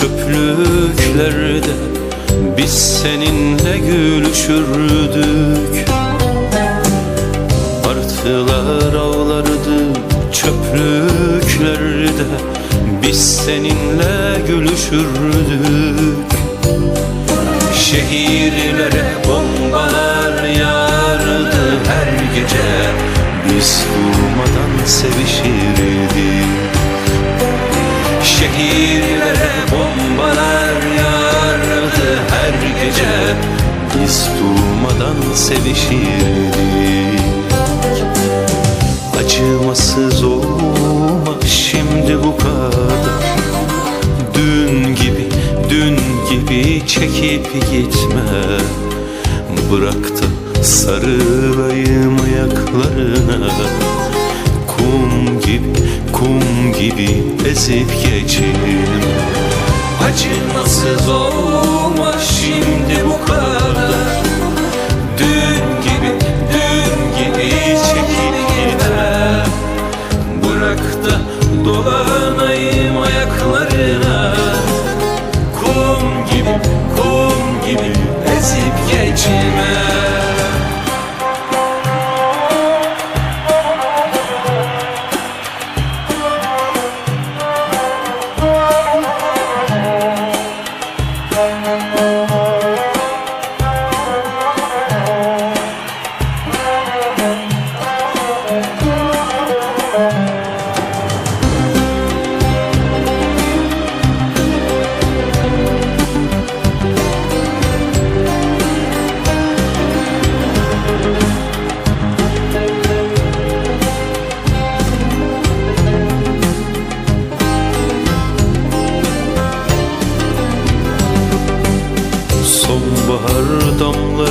çöplüklerde Biz seninle gülüşürdük. Martılar avlardı çöplüklerde Biz seninle gülüşürdük. Şehirlere bombalar yağardı her gece Biz durmadan sevişirdik. Şehirlere Biz durmadan sevişirdik. Acımasız olma şimdi bu kadar. Dün gibi, dün gibi çekip gitme. Bırak da sarılayım ayaklarına. Kum gibi, kum gibi ezip geçeyim. Acımasız olma şimdi bu kadar Sonbahar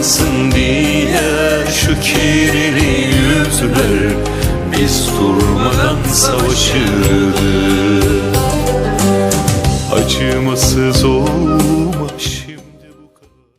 Aydınlansın diye şu kirli yüzler. Biz durmadan savaşırdık Acımasız ol